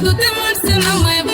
do teu mundo se não é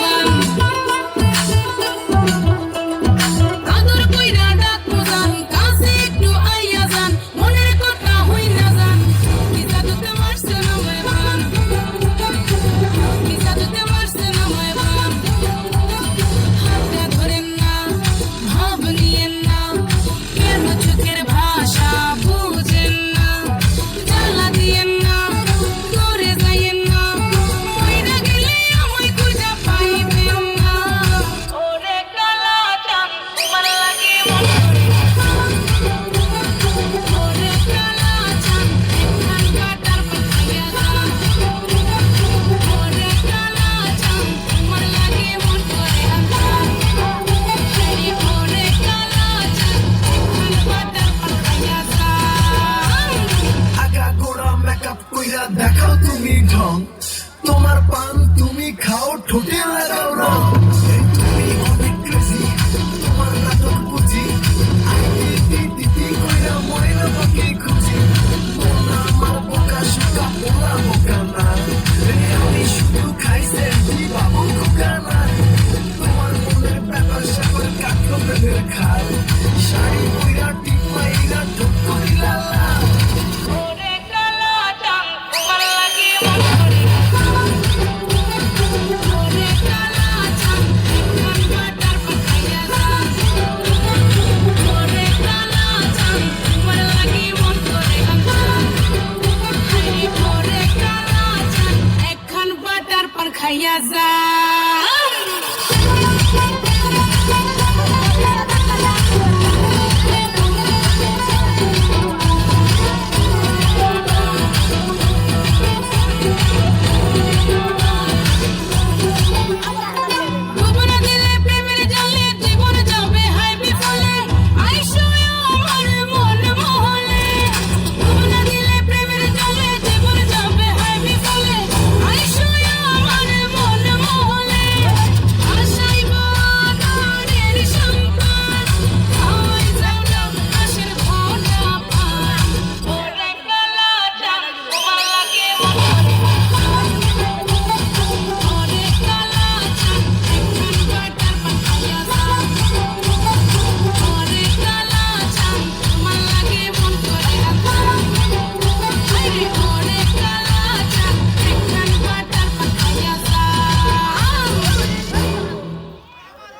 তুমি ঢং তোমার পান তুমি খা